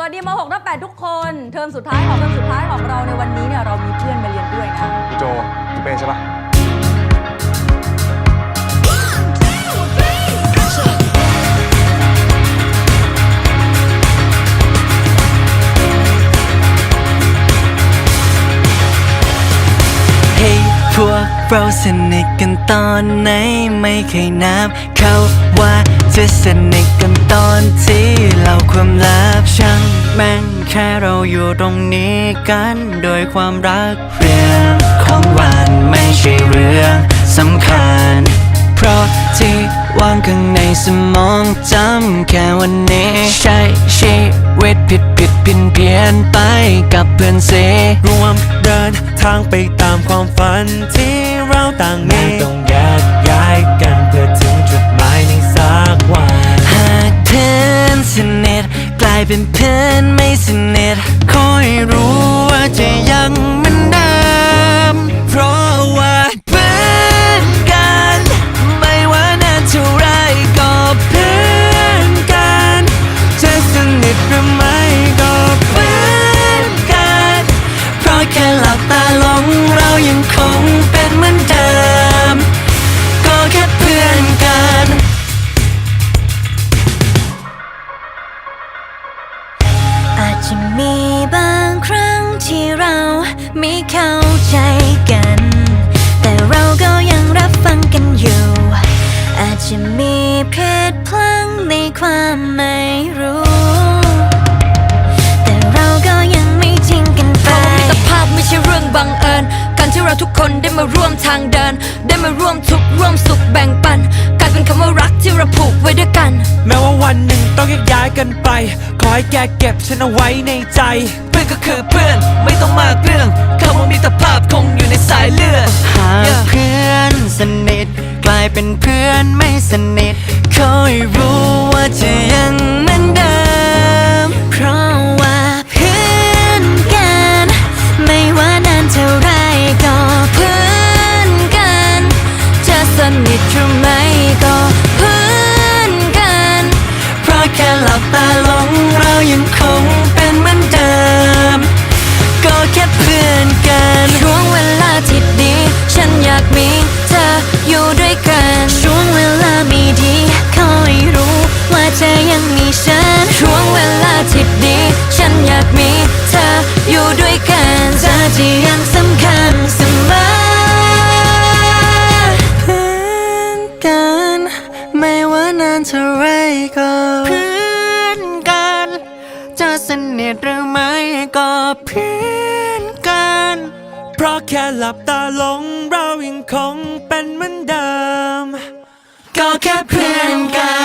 สวัสดีม6ทับ8ทุกคน เทอมสุดท้ายของเทอมสุดท้ายของเราในวันนี้เนี่ยเรามีเพื่อนมาเรียนด้วยนะพี่โจพี่เป้ใช่ปะ เราสนิทกันตอนไหนไม่เคยนับ เขาว่าจะสนิทกันตอนที่เราความลับช่างแม่งแค่เราอยู่ตรงนี้กันโดยความรักเรื่องของวันไม่ใช่เรื่องสำคัญ เพราะที่วางข้างในสมองจำแค่วันนี้ใช้ชีวิตผิดผิดเพี้ยนเพี้ยนไปกับเพื่อนเสรวมเดินทางไปตามความฝันที่ เราต่างมีต้องแยกย้ายกันเพื่อถึงจุดหมายในสักวันหากเพื่อนสนิทกลายเป็นเพื่อนไม่สนิทคอยรู้ว่าจะยังเหมือนเดิมเพราะว่าเพื่อนกัน ไม่ว่านานเท่าไรก็เพื่อนกันจะสนิทหรือไม่ก็เพื่อนกัน เพราะแค่หลับตาลงเรายังคงเป็น เหมือนเดิม ก็แค่เพื่อนกันอาจจะมีบางครั้งที่เราไม่เข้าใจกัน แต่เราก็ยังรับฟังกันอยู่ อาจจะมีเพศพลังในความไม่รู้ กันไป ขอให้แกเก็บฉันเอาไว้ในใจ เพื่อนก็คือเพื่อน ไม่ต้องมากเรื่องคำว่ามิตรภาพคงอยู่ในสายเลือดหากเพื่อนสนิท กลายเป็นเพื่อนไม่สนิทคอยรู้ อยากมีเธออยู่ด้วยกันช่วงเวลาไม่ดีคอยรู้ว่าเธอยังมีฉันช่วงเวลาที่ดี ฉันอยากมีเธออยู่ด้วยกันเธอที่ยังสำคัญเสมอเพื่อนกัน ไม่ว่านานเท่าไรก็เพื่อนกัน จะสนิทหรือไม่ก็เพื่อน เพราะแค่หลับตาลงเรายังคงเป็นเหมือนเดิม ก็แค่เพื่อนกัน